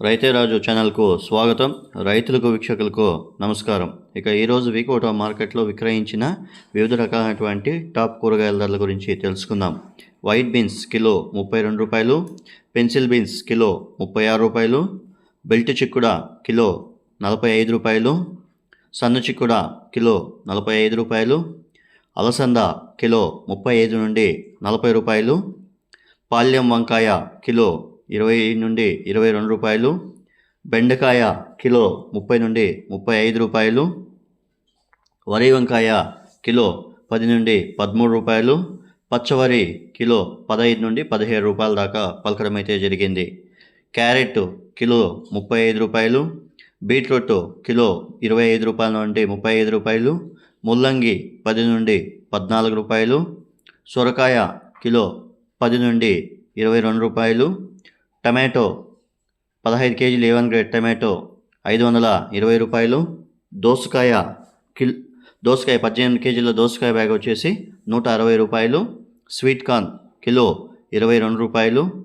రైతే రాజు ఛానల్కు స్వాగతం. రైతులకు వీక్షకులకు నమస్కారం. ఇక ఈరోజు వీకోటా మార్కెట్లో విక్రయించిన వివిధ రకాలైనటువంటి టాప్ కూరగాయల ధరల గురించి తెలుసుకుందాం. వైట్ బీన్స్ కిలో ముప్పై రెండు రూపాయలు పెన్సిల్ బీన్స్ కిలో ముప్పై ఆరు రూపాయలు బెల్ట్ చిక్కుడ కిలో నలభై ఐదు రూపాయలు సన్న చిక్కుడ కిలో నలభై ఐదు రూపాయలు అలసంద కిలో ముప్పై ఐదు నుండి నలభై రూపాయలు పాల్యం వంకాయ కిలో ఇరవై నుండి ఇరవై రెండు రూపాయలు. బెండకాయ కిలో ముప్పై నుండి ముప్పై ఐదు రూపాయలు. వరి వంకాయ కిలో పది నుండి పదమూడు రూపాయలు. పచ్చవరి కిలో పదహైదు నుండి పదిహేడు రూపాయల దాకా పలకడం అయితే జరిగింది. క్యారెట్ కిలో ముప్పై ఐదు రూపాయలు. బీట్రూట్ కిలో ఇరవై ఐదు రూపాయల నుండి ముప్పై ఐదు రూపాయలు. ముల్లంగి పది నుండి పద్నాలుగు రూపాయలు. సొరకాయ కిలో పది నుండి ఇరవై రెండు రూపాయలు. టమాటో పదహైదు కేజీలు ఏ గ్రేడ్ టమాటో ఐదు వందల ఇరవై రూపాయలు. దోసకాయ కిల్ దోసకాయ పద్దెనిమిది కేజీల దోసకాయ బ్యాగ్ వచ్చేసి నూట అరవై రూపాయలు. స్వీట్ కార్న్ కిలో ఇరవై రెండు రూపాయలు.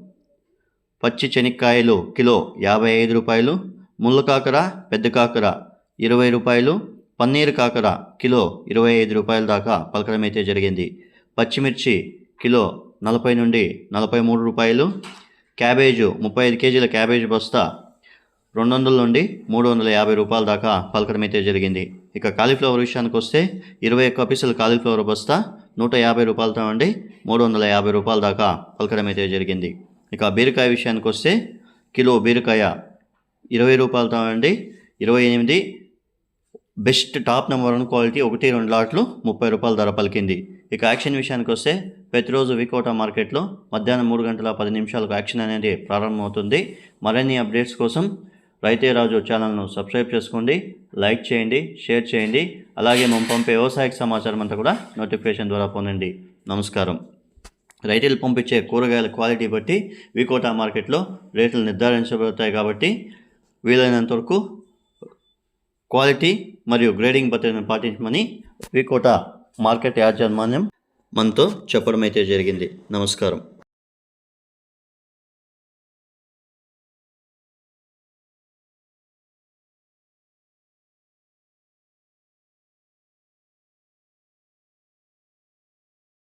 పచ్చి చెనిక్కాయలు కిలో యాభై ఐదు రూపాయలు. ముళ్ళ కాకర పెద్ద కాకర ఇరవై రూపాయలు. పన్నీర్ కాకర కిలో ఇరవై ఐదు రూపాయల దాకా పలకడం అయితే జరిగింది. పచ్చిమిర్చి కిలో నలభై నుండి నలభై మూడు రూపాయలు. క్యాబేజు ముప్పై ఐదు కేజీల క్యాబేజ్ బస్తా రెండు వందల నుండి మూడు వందల యాభై రూపాయల దాకా పలకడం అయితే జరిగింది. ఇక కాలీఫ్లవర్ విషయానికి వస్తే ఇరవై ఒక్క పీసుల కాలీఫ్లవర్ బస్తా నూట యాభై రూపాయలతో నుండి మూడు వందల యాభై రూపాయల దాకా పలకడం అయితే జరిగింది. ఇక బీరకాయ విషయానికి వస్తే కిలో బీరకాయ ఇరవై రూపాయలతో నుండి ఇరవై ఎనిమిది best top number one quality ఒకటి రెండు లాట్లు ముప్పై రూపాయల ధర పలికింది. ఇక యాక్షన్ విషయానికి వస్తే ప్రతిరోజు వికోటా మార్కెట్లో మధ్యాహ్నం మూడు గంటల పది నిమిషాలకు యాక్షన్ అనేది ప్రారంభమవుతుంది. మరిన్ని అప్డేట్స్ కోసం రైతే రాజు ఛానల్ను సబ్స్క్రైబ్ చేసుకోండి లైక్ చేయండి షేర్ చేయండి అలాగే మేము పంపే వ్యవసాయక సమాచారం అంతా కూడా నోటిఫికేషన్ ద్వారా పొందండి. నమస్కారం. రైతులు పంపించే కూరగాయల క్వాలిటీ బట్టి వికోటా మార్కెట్లో రేట్లు నిర్ధారించబడతాయి కాబట్టి వీలైనంత వరకు క్వాలిటీ మరియు గ్రేడింగ్ పద్ధతిని పాటించమని వికోట మార్కెట్ యాజమాన్యం మనతో చెప్పడం అయితే జరిగింది. నమస్కారం.